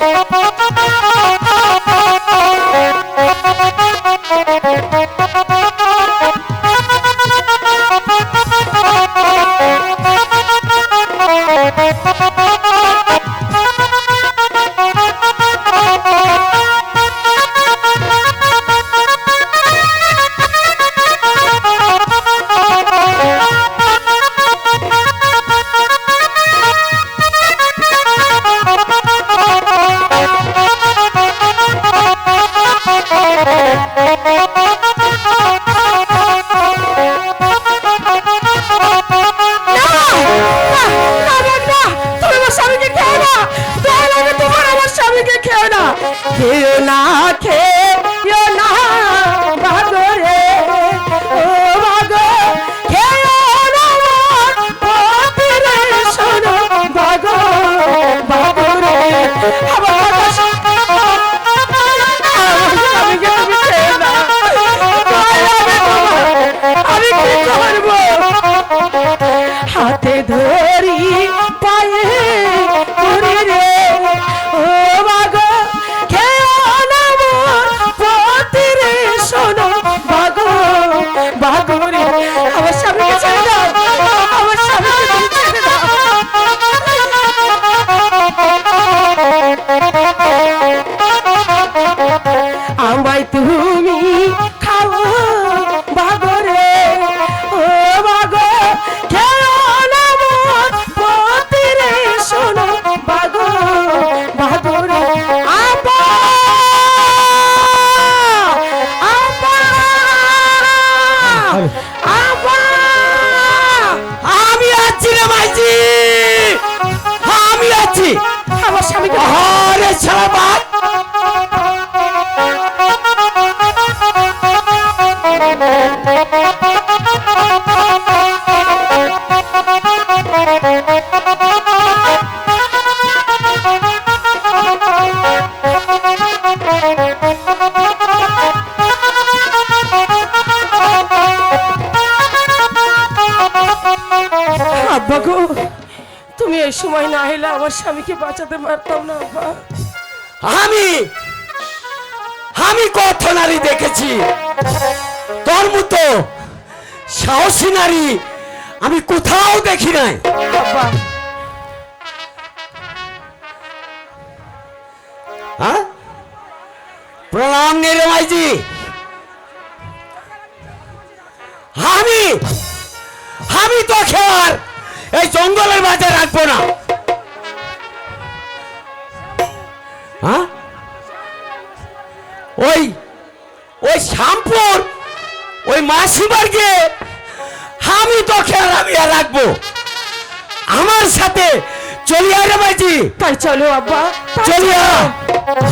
না, না খেও না খেও আমায় তুমি খাও বাগরে ও বাগো খেও না শোনো বাগো বাগরে আপা আপা আপা আমি আছি রে মাইজি আমি আছি। আমার স্বামীকে তুমি এই সময় না এলে আমার স্বামীকে বাঁচাতে পারতাম না আব্বা আমি আমি কত নারী দেখেছি। তোর মতো সাহসী নারী আমি কোথাও দেখি নাই। হ্যাঁ? প্রণাম নেরে মাইজি। আমি আমি তো খেয়ার এই জঙ্গলের মাঝে রাখব না। ওই ওই শ্যামপুর ওই মাসিবারকে আমি তো খেয়াল আমি রাখব। আমার সাথে চলিয়া আরে মাইজি তাই চলো আব্বা চলিয়া। চলো।